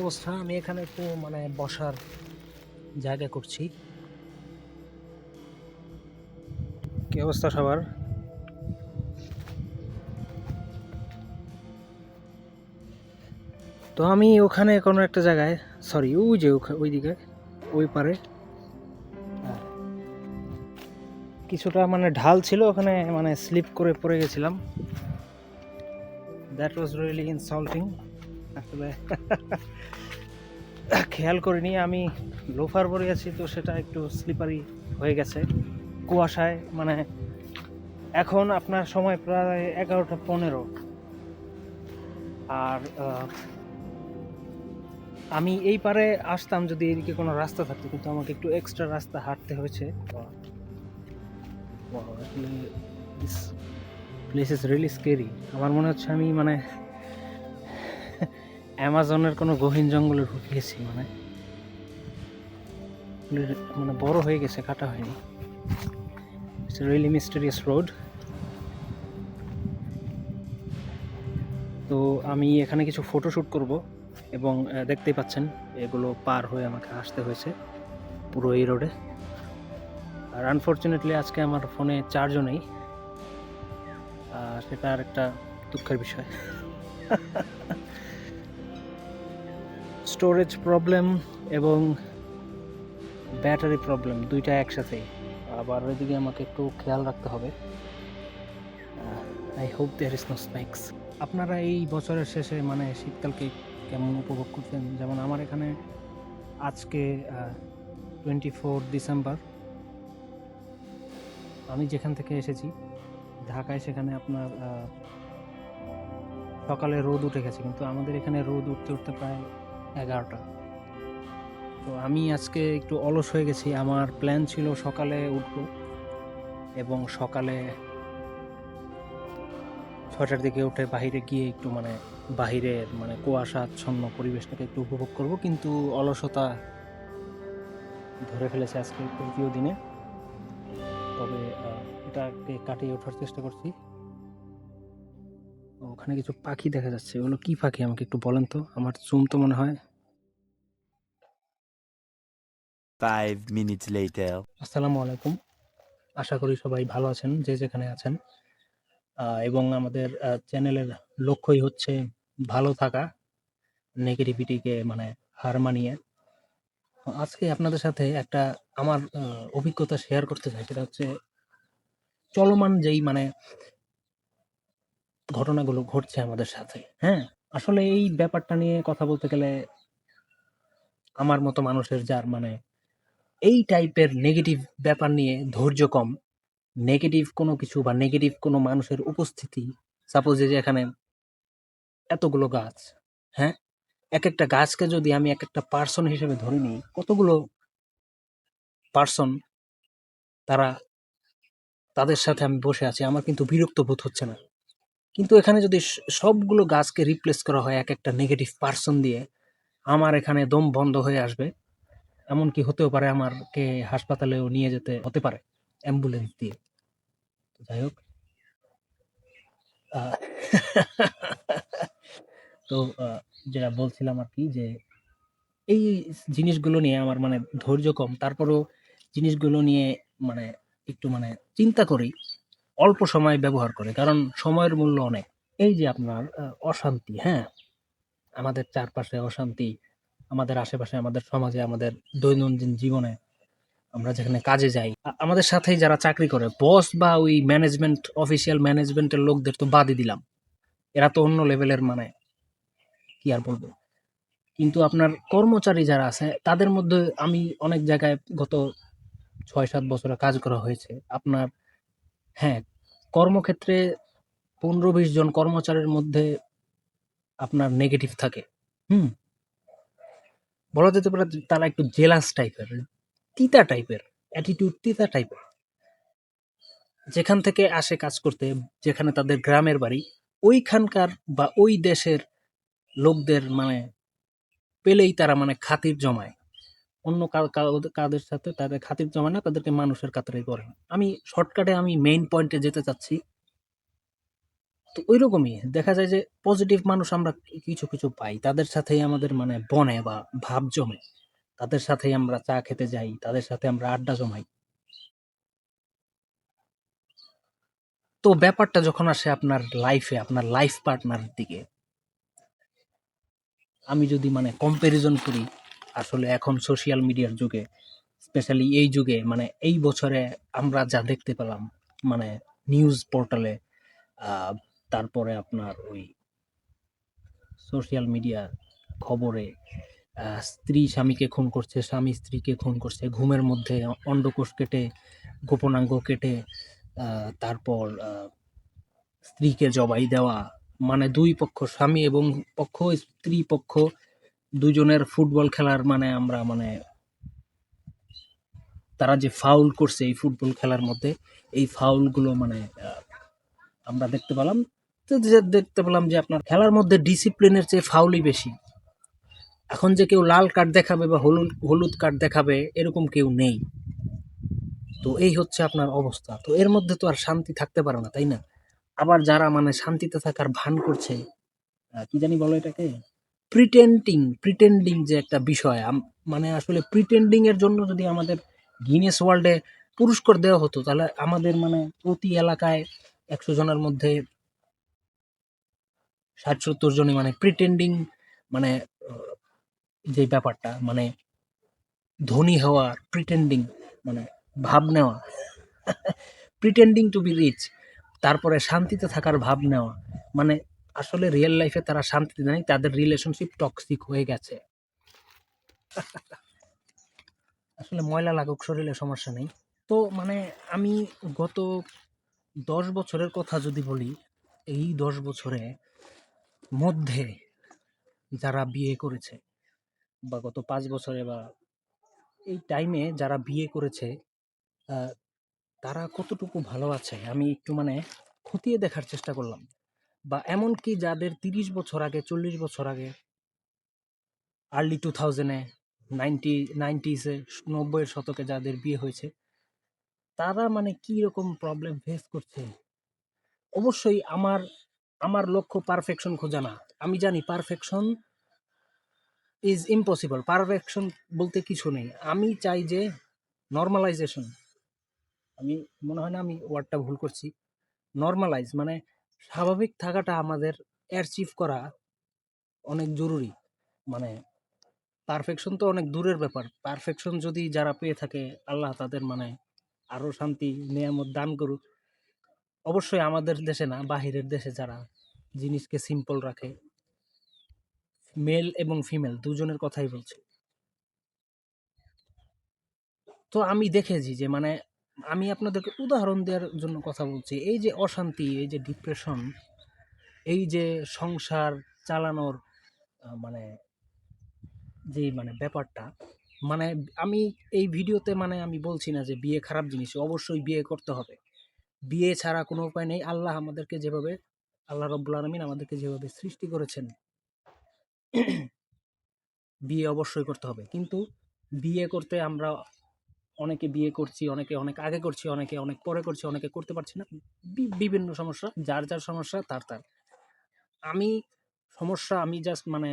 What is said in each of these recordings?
অবস্থা? আমি এখানে একটু মানে বসার জায়গা করছি। কি অবস্থা সবার? তো আমি ওখানে কোনো একটা জায়গায় সরি ওই যে ওইদিকে ওই পারে। কিছুটা মানে ঢাল ছিল ওখানে মানে স্লিপ করে পড়ে গেছিলাম। দ্যাট ওয়াজ রিয়েলি ইনসাল্টিং আসলে খেয়াল করিনি, আমি লোফার পরে আছি তো সেটা একটু স্লিপারি হয়ে গেছে। কুয়াশায় মানে এখন আপনার সময় প্রায় এগারোটা পনেরো। আর আমি এই পারে আসতাম যদি এদিকে কোনো রাস্তা থাকতো, কিন্তু আমাকে একটু এক্সট্রা রাস্তা হাঁটতে হয়েছে। প্লেস ইজ রিয়েলি স্কেরি আমার মনে হচ্ছে আমি মানে অ্যামাজনের কোনো গহীন জঙ্গলে ঢুকে গেছি মানে মানে বড় হয়ে গেছে, কাটা হয়নি। রিয়েলি মিস্টেরিয়াস রোড তো আমি এখানে কিছু ফটোশ্যুট করব এবং দেখতেই পাচ্ছেন, এগুলো পার হয়ে আমাকে আসতে হয়েছে, পুরো এই রোডে আর আনফর্চুনেটলি আজকে আমার ফোনে চার্জও নেই সেটা আর একটা দুঃখের বিষয়। স্টোরেজ প্রবলেম এবং ব্যাটারি প্রবলেম দুইটা একসাথে। আবার ওইদিকে আমাকে একটু খেয়াল রাখতে হবে। I hope there is no snacks আপনারা এই বছরের শেষে মানে শীতকালকে কেমন উপভোগ করতেন যেমন আমার এখানে আজকে টোয়েন্টি ফোর ডিসেম্বর আমি যেখান থেকে এসেছি, ঢাকায় সেখানে আপনার সকালে রোদ উঠে গেছে। কিন্তু আমাদের এখানে রোদ উঠতে উঠতে প্রায় এগারোটা। তো আমি আজকে একটু অলস হয়ে গেছি। আমার প্ল্যান ছিল সকালে উঠব এবং সকালে ছটার দিকে উঠে বাইরে গিয়ে একটু মানে বাহিরের মানে কুয়াশাচ্ছন্ন পরিবেশটাকে একটু উপভোগ করব। কিন্তু অলসতা ধরে ফেলেছে আজকে তৃতীয় দিনে। তবে এটাকে কাটিয়ে ওঠার চেষ্টা করছি। ওখানে কিছু পাখি দেখা যাচ্ছে। ওগুলো কি পাখি? আমাকে একটু বলেন তো। আমার জুম তো মনে হয়. আসসালামু আলাইকুম। আশা করি সবাই ভালো আছেন যে যেখানে আছেন। এবং আমাদের চ্যানেলের লক্ষ্যই হচ্ছে ভালো থাকা নেগেটিভিটিকে মানে হার মানিয়ে। আজকে আপনাদের সাথে একটা আমার অভিজ্ঞতা শেয়ার করতে চাই। সেটা হচ্ছে চলমান যেই মানে ঘটনাগুলো ঘটছে আমাদের সাথে হ্যাঁ? আসলে এই ব্যাপারটা নিয়ে কথা বলতে গেলে আমার মতো মানুষের যার মানে এই টাইপের নেগেটিভ ব্যাপার নিয়ে ধৈর্য কম নেগেটিভ কোনো কিছু বা নেগেটিভ কোনো মানুষের উপস্থিতি সাপোজ যে এখানে এতগুলো গাছ হ্যাঁ? এক একটা গাছকে যদি আমি এক একটা পার্সন হিসেবে ধরে নিই, কতগুলো পার্সন তারা তাদের সাথে আমি বসে আছি, আমার কিন্তু বিরক্ত বোধ হচ্ছে না। কিন্তু এখানে যদি সবগুলো গাছকে রিপ্লেস করা হয় এক একটা নেগেটিভ পার্সন দিয়ে, আমার এখানে দম বন্ধ হয়ে আসবে। এমনকি হতেও পারে আমারকে হাসপাতালেও নিয়ে যেতে, হতে পারে অ্যাম্বুলেন্স দিয়ে। যাই হোক। তো যেটা বলছিলাম আর কি যে, এই জিনিসগুলো নিয়ে আমার মানে ধৈর্য কম। তারপরেও জিনিসগুলো নিয়ে মানে একটু মানে চিন্তা করি। অল্প সময় ব্যবহার করে, কারণ সময়ের মূল্য অনেক। এই যে আপনার অশান্তি হ্যাঁ? আমাদের চারপাশে অশান্তি, আমাদের আশেপাশে, আমাদের সমাজে, আমাদের দৈনন্দিন জীবনে আমরা যেখানে কাজে যাই আমাদের সাথেই যারা চাকরি করে, বস বা ওই ম্যানেজমেন্ট, অফিসিয়াল ম্যানেজমেন্টের লোকদের তো বাদই দিলাম। এরা তো অন্য লেভেলের মানে কি আর বলব? কিন্তু আপনার কর্মচারী যারা আছে, তাদের মধ্যে আমি অনেক জায়গায় গত ছয় সাত বছরে কাজ করা হয়েছে। আপনার হ্যাঁ কর্মক্ষেত্রে পনেরো বিশ জন কর্মচারীর মধ্যে আপনার নেগেটিভ থাকে। হুম? বলা যেতে পারে তারা একটু জেলাস টাইপের তিতা টাইপের অ্যাটিটিউড তিতা টাইপের যেখান থেকে আসে কাজ করতে, যেখানে তাদের গ্রামের বাড়ি, ওইখানকার বা ওই দেশের লোকদের মানে পেলেই তারা মানে খাতির জমায়। অন্য কাদের সাথে তাদের খাতির জমায় না, তাদেরকে মানুষের কাতারে করে আমি শর্টকাটে আমি মেইন পয়েন্টে যেতে চাচ্ছি। তো ওই রকমই দেখা যায় যে পজিটিভ মানুষ আমরা কিছু কিছু পাই। তাদের সাথেই আমাদের মানে বনে বা ভাব জমে। তাদের সাথেই আমরা চা খেতে যাই, তাদের সাথে আমরা আড্ডা জমাই। তো ব্যাপারটা যখন আসে আপনার লাইফে আপনার লাইফ পার্টনার দিকে, আমি যদি মানে কম্প্যারিজন করি আসলে এখন সোশ্যাল মিডিয়ার যুগে স্পেশালি এই যুগে মানে এই বছরে আমরা যা দেখতে পেলাম মানে নিউজ পোর্টালে তারপরে আপনার ওই সোশ্যাল মিডিয়া খবরে স্ত্রী স্বামীকে খুন করছে, স্বামী স্ত্রীকে খুন করছে, ঘুমের মধ্যে অন্ডকোষ কেটে, গোপনাঙ্গ কেটে তারপর স্ত্রীকে জবাই দেওয়া মানে দুই পক্ষ, স্বামী এবং পক্ষ, স্ত্রী পক্ষ দুজনের ফুটবল খেলার মানে আমরা মানে তারা যে ফাউল করছে এই ফুটবল খেলার মধ্যে, এই ফাউলগুলো মানে আমরা দেখতে পেলাম। তো দেখতে পেলাম যে আপনার খেলার মধ্যে ডিসিপ্লিনের চেয়ে ফাউলই বেশি। এখন যে কেউ লাল কার্ড দেখাবে বা হলুদ হলুদ কার্ড দেখাবে, এরকম কেউ নেই। তো এই হচ্ছে আপনার অবস্থা। তো এর মধ্যে তো আর শান্তি থাকতে পারে না, তাই না? আবার যারা মানে শান্তিতে থাকার ভান করছে কি জানি বলো এটাকে? প্রিটেন্ডিং প্রিটেন্ডিং যে একটা বিষয়। মানে আসলে প্রিটেন্ডিং এর জন্য যদি আমাদের গিনেস ওয়ার্ল্ডে পুরস্কার দেওয়া হতো, তাহলে আমাদের মানে প্রতি এলাকায় একশো জনের মধ্যে ষাট সত্তর জনই মানে প্রিটেন্ডিং মানে যে ব্যাপারটা মানে ধনী হওয়া প্রিটেন্ডিং মানে ভাব নেওয়া প্রিটেন্ডিং টু বি রিচ তারপরে শান্তিতে থাকার ভাব নেওয়া মানে আসলে রিয়েল লাইফে তারা শান্তিতে নেই, তাদের রিলেশনশিপ টক্সিক হয়ে গেছে। আসলে ময়লা লাগুক, শরীরে সমস্যা নেই। তো মানে আমি গত দশ বছরের কথা যদি বলি, এই দশ বছরে মধ্যে যারা বিয়ে করেছে বা গত পাঁচ বছরে বা এই টাইমে যারা বিয়ে করেছে তারা কতটুকু ভালো আছে? আমি একটু মানে খতিয়ে দেখার চেষ্টা করলাম। বা এমনকি যাদের তিরিশ বছর আগে, চল্লিশ বছর আগে আর্লি টু থাউজেন্ডে নাইনটি নাইনটিসে নব্বইয়ের শতকে যাদের বিয়ে হয়েছে, তারা মানে কি রকম প্রবলেম ফেস করছে? অবশ্যই আমার আমার লক্ষ্য পারফেকশন খোঁজা না। আমি জানি পারফেকশন ইজ ইম্পসিবল পারফেকশন বলতে কিছু নেই। আমি চাই যে নর্মালাইজেশন আমি, মনে হয় না আমি ওয়ার্ডটা ভুল করছি নর্মালাইজ মানে স্বাভাবিক থাকাটা আমাদের অ্যাচিভ করা অনেক জরুরি। মানে পারফেকশন তো অনেক দূরের ব্যাপার। পারফেকশন যদি যারা পেয়ে থাকে, আল্লাহ তাদের মানে আরও শান্তি, নিয়ামত দান করুক। অবশ্যই আমাদের দেশে না, বাহিরের দেশে যারা জিনিসকে সিম্পল রাখে মেল এবং ফিমেল দুজনের কথাই বলছি। তো আমি দেখেছি যে মানে আমি আপনাদেরকে উদাহরণ দেওয়ার জন্য কথা বলছি। এই যে অশান্তি, এই যে ডিপ্রেশন এই যে সংসার চালানোর মানে যে মানে ব্যাপারটা মানে আমি এই ভিডিওতে মানে আমি বলছি না যে বিয়ে খারাপ জিনিস, অবশ্যই বিয়ে করতে হবে। বিয়ে ছাড়া কোনো উপায় নেই। আল্লাহ আমাদেরকে যেভাবে, আল্লাহ রব্বুল আলমিন আমাদেরকে যেভাবে সৃষ্টি করেছেন, বিয়ে অবশ্যই করতে হবে। কিন্তু বিয়ে করতে আমরা অনেকে বিয়ে করছি, অনেকে অনেক আগে করছি, অনেকে অনেক পরে করছি, অনেকে করতে পারছি না। বিভিন্ন সমস্যা, যার যার সমস্যা, তার তার। আমি সমস্যা, আমি জাস্ট মানে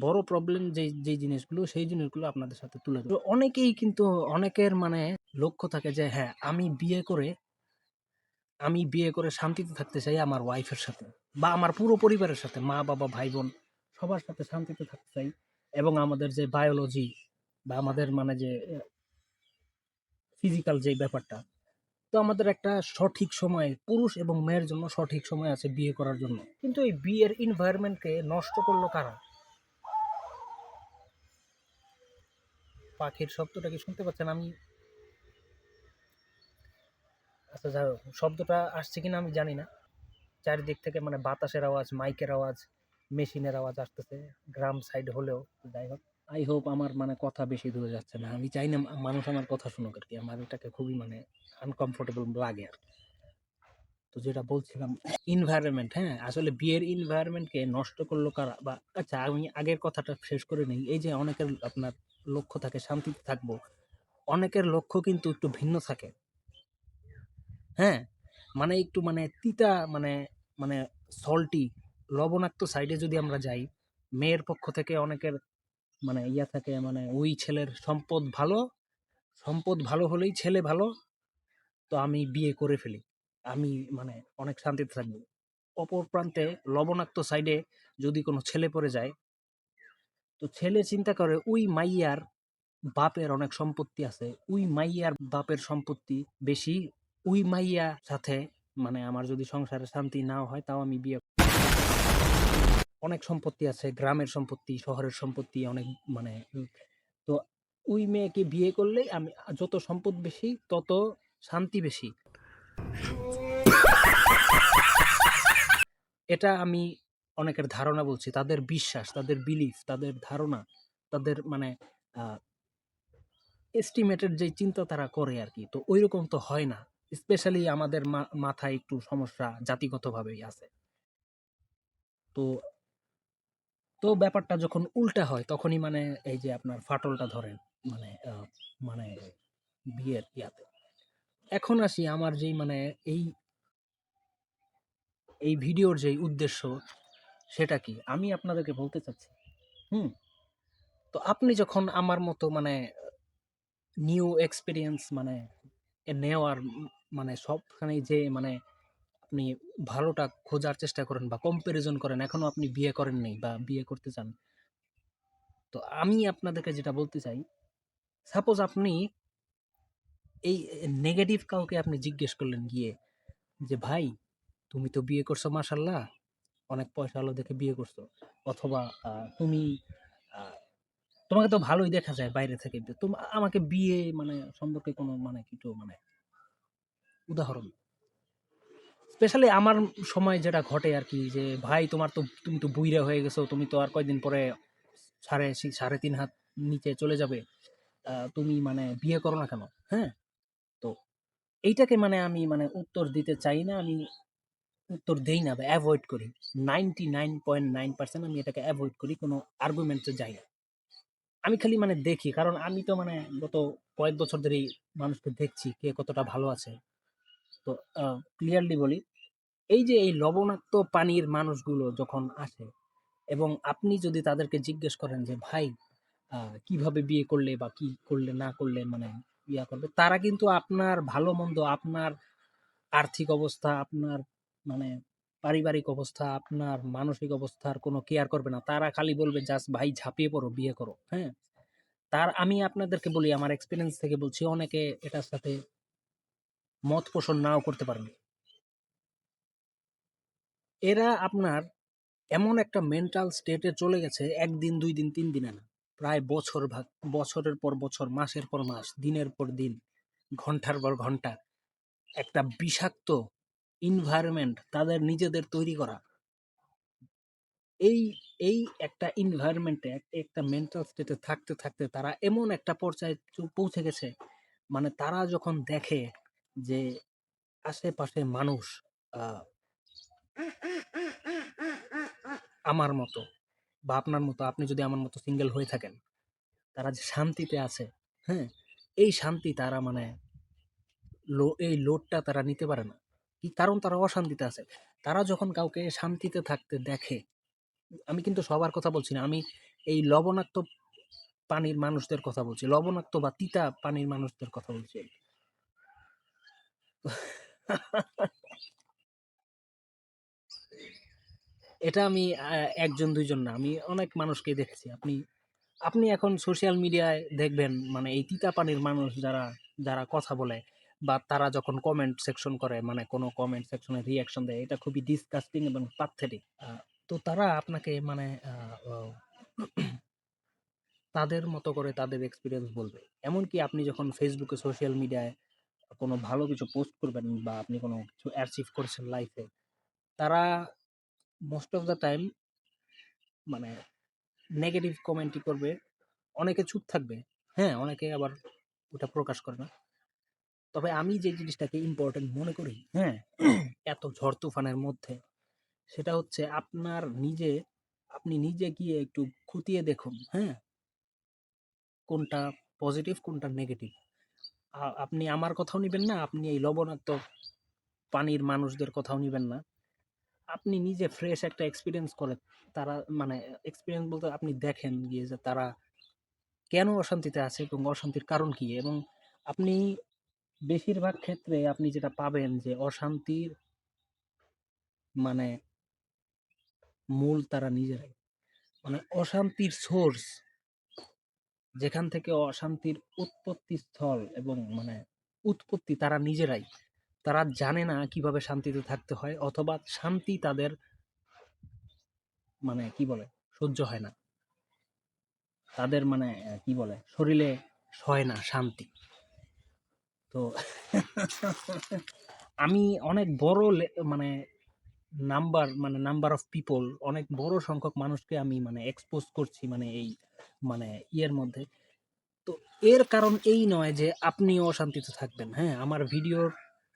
বড় প্রবলেম যে যে জিনিসগুলো, সেই জিনিসগুলো আপনাদের সাথে তুলে ধরবো। অনেকেই কিন্তু, অনেকের মানে লক্ষ্য থাকে যে হ্যাঁ আমি বিয়ে করে, আমি বিয়ে করে শান্তিতে থাকতে চাই আমার ওয়াইফের সাথে বা আমার পুরো পরিবারের সাথে, মা, বাবা, ভাই, বোন, সবার সাথে শান্তিতে থাকতে চাই। এবং আমাদের যে বায়োলজি বা আমাদের মানে যে ফিজিক্যাল যে ব্যাপারটা। তো আমাদের একটা সঠিক সময় পুরুষ এবং মেয়ের জন্য সঠিক সময় আছে বিয়ে করার জন্য। কিন্তু এই বিয়ের এনভায়রনমেন্টকে নষ্ট করল কারা? পাখির শব্দটা কি শুনতে পাচ্ছেন আমি? আচ্ছা যাই হোক, শব্দটা আসছে কিনা আমি জানি না। চারিদিক থেকে মানে বাতাসের আওয়াজ মাইকের আওয়াজ মেশিনের আওয়াজ আসতেছে গ্রাম সাইড হলেও যাই হোক। আই হোপ আমার মানে কথা বেশি দূরে যাচ্ছে না। আমি চাই না মানুষ আমার কথা শুনুক আর কি আমার এটাকে খুবই মানে আনকমফোর্টেবল লাগে আর। তো যেটা বলছিলাম ইনভায়রনমেন্ট হ্যাঁ? আসলে বিয়ের ইনভায়রনমেন্টকে নষ্ট করল কারা? বা আচ্ছা আমি আগের কথাটা শেষ করে নেই। এই যে অনেকের আপনার লক্ষ্য থাকে, শান্তিতে থাকব, অনেকের লক্ষ্য কিন্তু একটু ভিন্ন থাকে। হ্যাঁ? মানে একটু মানে তিতা মানে মানে সল্টি লবণাক্ত সাইডে যদি আমরা যাই, মেয়ের পক্ষ থেকে অনেকের মানে ইয়া থাকে মানে ওই ছেলের সম্পদ ভালো সম্পদ ভালো হলেই ছেলে ভালো। তো আমি বিয়ে করে ফেলি। আমি মানে অনেক শান্তিতে থাকব। অপর প্রান্তে লবণাক্ত সাইডে যদি কোনো ছেলে পড়ে যায়, তো ছেলে চিন্তা করে, ওই মাইয়ার বাপের অনেক সম্পত্তি আছে। ওই মাইয়ার বাপের সম্পত্তি বেশি। ওই মাইয়া সাথে মানে আমার যদি সংসারে শান্তি নাও হয়, তাও আমি বিয়ে অনেক সম্পত্তি আছে, গ্রামের সম্পত্তি, শহরের সম্পত্তি, অনেক মানে তো ওই মেয়েকে বিয়ে করলে আমি যত সম্পদ বেশি, তত শান্তি বেশি। এটা আমি অনেকের ধারণা বলছি, তাদের বিশ্বাস, তাদের বিলিফ তাদের ধারণা, তাদের মানে এস্টিমেটেড যে চিন্তা তারা করে আর কি তো ওই রকম তো হয় না স্পেশালি আমাদের মাথায় একটু সমস্যা জাতিগতভাবেই আছে। তো তো ব্যাপারটা যখন উল্টা হয়, তখনই মানে এই যে আপনার ফাটলটা ধরেন মানে মানে বিয়ের ইয়াতে। এখন আসি আমার যেই মানে এই এই ভিডিওর যেই উদ্দেশ্য, সেটা কি? আমি আপনাদেরকে বলতে চাচ্ছি, হুম? তো আপনি যখন আমার মতো মানে নিউ এক্সপিরিয়েন্স মানে নেওয়ার মানে সবখানে যে মানে আপনি ভালোটা খোঁজার চেষ্টা করেন বা কম্প্যারিজন করেন এখনও আপনি বিয়ে করেন নাই বা বিয়ে করতে চান। তো আমি আপনাদেরকে যেটা বলতে চাই সাপোজ আপনি এই নেগেটিভ কাউকে আপনি জিজ্ঞেস করলেন গিয়ে যে, ভাই, তুমি তো বিয়ে করছ মাশাল্লাহ অনেক পয়সা আলো দেখে বিয়ে করছ। অথবা তুমি তোমাকে তো ভালোই দেখা যায় বাইরে থেকে। তুমি, আমাকে বিয়ে মানে সম্পর্কে কোনো মানে কিছু মানে উদাহরণ। স্পেশালি আমার সময় যেটা ঘটে আর কি যে, ভাই, তোমার তো, তুমি তো বুইরা হয়ে গেছো, তুমি তো আর কয়দিন পরে সাড়ে সাড়ে তিন হাত নিচে চলে যাবে। তুমি মানে বিয়ে করো না কেন? হ্যাঁ? তো এইটাকে মানে আমি মানে উত্তর দিতে চাই না, আমি উত্তর দেই না বা অ্যাভয়েড করি। Ninety nine point nine percent আমি এটাকে অ্যাভয়েড করি, কোনো আর্গুমেন্টে যাই না। আমি খালি মানে দেখি, কারণ আমি তো মানে গত কয়েক বছর ধরেই মানুষকে দেখছি, কে কতটা ভালো আছে। তো ক্লিয়ারলি বলি, এই যে এই লবণাক্ত পানির মানুষগুলো যখন আসে এবং আপনি যদি তাদেরকে জিজ্ঞেস করেন যে, ভাই কীভাবে বিয়ে করলে বা কি করলে না করলে মানে ইয়া করবে? তারা কিন্তু আপনার ভালো মন্দ, আপনার আর্থিক অবস্থা, আপনার মানে পারিবারিক অবস্থা, আপনার মানসিক অবস্থার কোনো কেয়ার করবে না। তারা খালি বলবে, জাস্ট ভাই ঝাঁপিয়ে পড়ো, বিয়ে করো। হ্যাঁ? তার, আমি আপনাদেরকে বলি, আমার এক্সপিরিয়েন্স থেকে বলছি, অনেকে এটার সাথে মত পোষণ নাও করতে পারেন। এরা আপনার এমন একটা মেন্টাল স্টেটে চলে গেছে, একদিন, দুই দিন, তিন দিনে না। প্রায় বছর ভাগ বছরের পর বছর, মাসের পর মাস, দিনের পর দিন, ঘণ্টার পর ঘণ্টা একটা বিষাক্ত ইনভায়রনমেন্ট তাদের নিজেদের তৈরি করা। এই এই একটা ইনভায়রনমেন্টে একটা মেন্টাল স্টেটে থাকতে থাকতে তারা এমন একটা পর্যায়ে পৌঁছে গেছে মানে তারা যখন দেখে যে আশেপাশে মানুষ আমার মতো বা আপনার মতো, আপনি যদি আমার মতো সিঙ্গেল হয়ে থাকেন, তারা যে শান্তিতে আছে হ্যাঁ? এই শান্তি তারা মানে লো, এই লোডটা তারা নিতে পারে না। কি কারণ তারা অশান্তিতে আছে? তারা যখন কাউকে শান্তিতে থাকতে দেখে, আমি কিন্তু সবার কথা বলছি না, আমি এই লবণাক্ত পানির মানুষদের কথা বলছি, লবণাক্ত বা তিতা পানির মানুষদের কথা বলছি। এটা আমি একজন, দুইজন না, আমি অনেক মানুষকে দেখেছি। আপনি আপনি এখন সোশ্যাল মিডিয়ায় দেখবেন মানে এই তিতা পানির মানুষ যারা যারা কথা বলে বা তারা যখন কমেন্ট সেকশন করে মানে কোনো কমেন্ট সেকশনে রিয়াকশন দেয়, এটা খুবই ডিসকাস্টিং এবং পাথেটিক তো তারা আপনাকে মানে তাদের মতো করে তাদের এক্সপিরিয়েন্স বলবে। এমনকি আপনি যখন ফেসবুকে সোশ্যাল মিডিয়ায় কোনো ভালো কিছু পোস্ট করবেন বা আপনি কোনো কিছু অ্যাচিভ করছেন লাইফে তারা মোস্ট অফ দ্য টাইম মানে নেগেটিভ কমেন্টই করবে। অনেকে চুপ থাকবে হ্যাঁ অনেকে আবার ওটা প্রকাশ করে না। তবে আমি যে জিনিসটাকে ইম্পর্টেন্ট মনে করি হ্যাঁ এত ঝড় তুফানের মধ্যে, সেটা হচ্ছে আপনার নিজে, আপনি নিজে গিয়ে একটু খুঁটিয়ে দেখুন হ্যাঁ কোনটা পজিটিভ কোনটা নেগেটিভ আপনি আমার কথাও নিবেন না, আপনি এই লবণাক্ত পানির মানুষদের কথাও নিবেন না। আপনি নিজে ফ্রেশ একটা এক্সপিরিয়েন্স করে তারা মানে এক্সপিরিয়েন্স বলতে আপনি দেখেন গিয়ে যে তারা কেন অশান্তিতে আছে এবং অশান্তির কারণ কি? এবং আপনি বেশিরভাগ ক্ষেত্রে আপনি যেটা পাবেন যে অশান্তির মানে মূল তারা নিজেরাই। মানে অশান্তির সোর্স যেখান থেকে অশান্তির উৎপত্তি স্থল এবং মানে উৎপত্তি তারা নিজেরাই। তারা জানে না কীভাবে শান্তিতে থাকতে হয় অথবা শান্তি তাদের মানে কি বলে? সহ্য হয় না। তাদের মানে কি বলে? শরীরে সয় না, শান্তি। তো আমি অনেক বড় মানে নাম্বার মানে নাম্বার অফ পিপল, অনেক বড় সংখ্যক মানুষকে আমি মানে এক্সপোজ করছি মানে এই মানে ইয়ের মধ্যে। তো এর কারণ এই নয় যে আপনিও অশান্তিতে থাকবেন হ্যাঁ? আমার ভিডিওর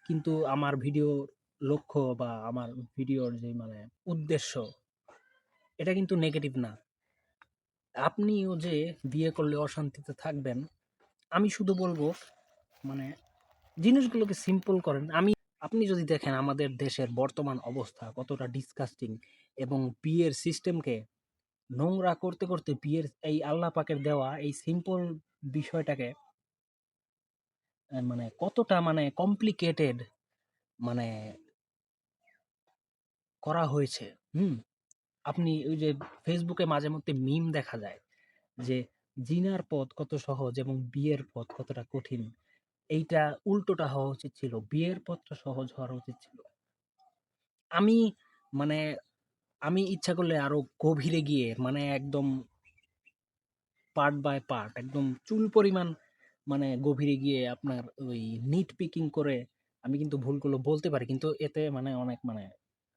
কিন্তু আমার ভিডিও লক্ষ্য বা আমার ভিডিওর যে মানে উদ্দেশ্য, এটা কিন্তু নেগেটিভ না। আপনিও যে বিয়ে করলে অশান্তিতে থাকবেন, আমি শুধু বলব মানে জিনিসগুলোকে সিম্পল করেন। আমি, আপনি যদি দেখেন আমাদের দেশের বর্তমান অবস্থা কতটা ডিসকাস্টিং এবং বিয়ের সিস্টেমকে নোংরা করতে করতে বিয়ের এই আল্লাহ পাকের দেওয়া এই সিম্পল বিষয়টাকে মানে কতটা মানে কমপ্লিকেটেড মানে করা হয়েছে। হুম? আপনি ওই যে ফেসবুকে মাঝে মধ্যে মিম দেখা যায় যে জিনার পথ কত সহজ এবং বিয়ের পথ কতটা কঠিন। এইটা উল্টোটা হওয়া উচিত ছিল, বিয়ের পথটা সহজ হওয়া উচিত ছিল। আমি মানে আমি ইচ্ছা করলে আরও গভীরে গিয়ে মানে একদম পার্ট বাই পার্ট একদম চুল পরিমাণ মানে গভীরে গিয়ে আপনার ওই নিট পিকিং করে আমি কিন্তু ভুলগুলো বলতে পারি। কিন্তু এতে মানে অনেক মানে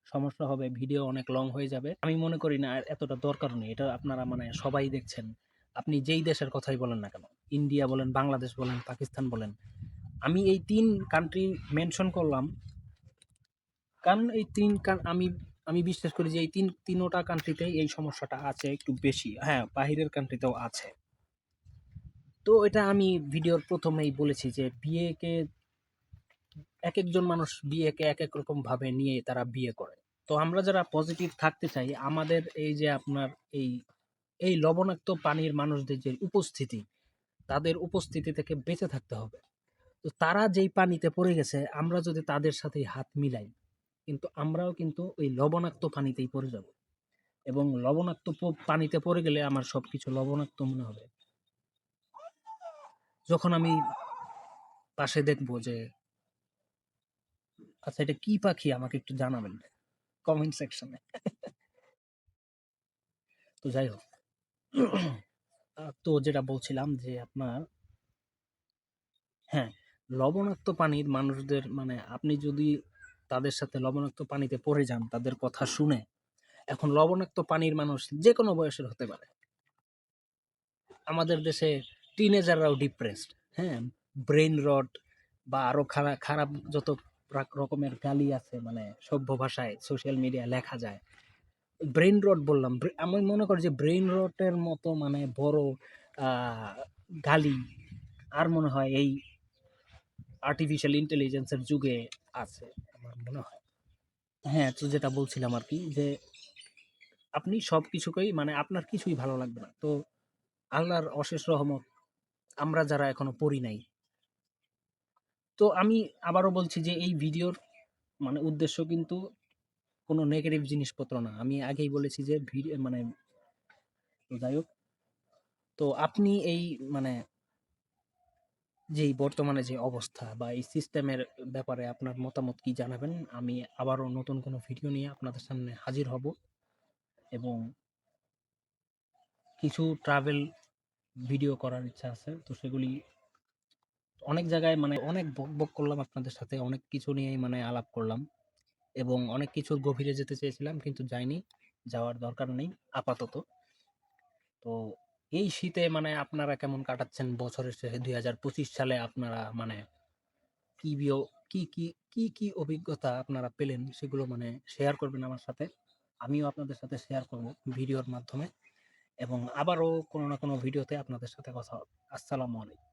সমস্যা হবে ভিডিও অনেক লং হয়ে যাবে। আমি মনে করি না, আর এতটা দরকার নেই। এটা আপনারা মানে সবাই দেখছেন। আপনি যেই দেশের কথাই বলেন না কেন ইন্ডিয়া বলেন বাংলাদেশ বলেন পাকিস্তান বলেন, আমি এই তিন কান্ট্রি মেনশন করলাম। কারণ এই তিন আমি আমি বিশ্বাস করি যে এই তিন, তিনোটা কান্ট্রিতে এই সমস্যাটা আছে একটু বেশি। হ্যাঁ বাহিরের কান্ট্রিতেও আছে। তো এটা আমি ভিডিওর প্রথমেই বলেছি যে বিয়েকে এক একজন মানুষ বিয়েকে এক এক রকম ভাবে নিয়ে তারা বিয়ে করে। তো আমরা যারা পজিটিভ থাকতে চাই, আমাদের এই যে আপনার এই এই লবণাক্ত পানির মানুষদের যে উপস্থিতি, তাদের উপস্থিতি থেকে বেঁচে থাকতে হবে। তো তারা যেই পানিতে পড়ে গেছে, আমরা যদি তাদের সাথে হাত মিলাই কিন্তু আমরাও কিন্তু ওই লবণাক্ত পানিতেই পড়ে যাব। এবং লবণাক্ত পানিতে পড়ে গেলে আমার সবকিছু লবণাক্ত মনে হবে। যখন আমি পাশে দেখব যে আচ্ছা এটা কি পাখি? আমাকে একটু জানাবেন কমেন্ট সেকশনে তো যাই হোক। তো যেটা বলছিলাম যে আপনার হ্যাঁ লবণাক্ত পানির মানুষদের মানে আপনি যদি তাদের সাথে লবণাক্ত পানিতে পড়ে যান, তাদের কথা শুনে। এখন লবণাক্ত পানির মানুষ যে কোনো বয়সের হতে পারে। আমাদের দেশে টিনেজাররাও ডিপ্রেসড হ্যাঁ? ব্রেন রট বা আরও খারাপ খারাপ যত রকমের গালি আছে মানে সভ্য ভাষায় সোশ্যাল মিডিয়া লেখা যায়। ব্রেন রট বললাম আমি মনে করি যে ব্রেন রটের মতো মানে বড় গালি আর মনে হয় এই আর্টিফিশিয়াল ইন্টেলিজেন্সের যুগে আছে। আমার মনে হয়। হ্যাঁ তো যেটা বলছিলাম আর কি যে, আপনি সব কিছুকেই মানে আপনার কিছুই ভালো লাগবে না। তো আল্লাহর অশেষ রহমত আমরা যারা এখনও পড়ি নাই। তো আমি আবারও বলছি যে, এই ভিডিওর মানে উদ্দেশ্য কিন্তু কোনো নেগেটিভ জিনিসপত্র না। আমি আগেই বলেছি যে ভিডিও মানে যাই হোক। তো আপনি এই মানে যেই বর্তমানে যে অবস্থা বা এই সিস্টেমের ব্যাপারে আপনার মতামত কি জানাবেন? আমি আবারও নতুন কোনো ভিডিও নিয়ে আপনাদের সামনে হাজির হব এবং কিছু ট্রাভেল ভিডিও করার ইচ্ছা আছে। তো সেগুলি অনেক জায়গায় মানে অনেক বক বক করলাম আপনাদের সাথে, অনেক কিছু নিয়েই মানে আলাপ করলাম এবং অনেক কিছুর গভীরে যেতে চেয়েছিলাম কিন্তু যাইনি, যাওয়ার দরকার নেই, আপাতত। তো এই শীতে মানে আপনারা কেমন কাটাচ্ছেন? বছরের শেষে দুই হাজার পঁচিশ সালে আপনারা মানে কি কি কি কি কি অভিজ্ঞতা আপনারা পেলেন? সেগুলো মানে শেয়ার করবেন আমার সাথে। আমিও আপনাদের সাথে শেয়ার করব ভিডিওর মাধ্যমে। এবং আবারও কোনো না কোনো ভিডিওতে আপনাদের সাথে কথা হবে। আসসালামু আলাইকুম।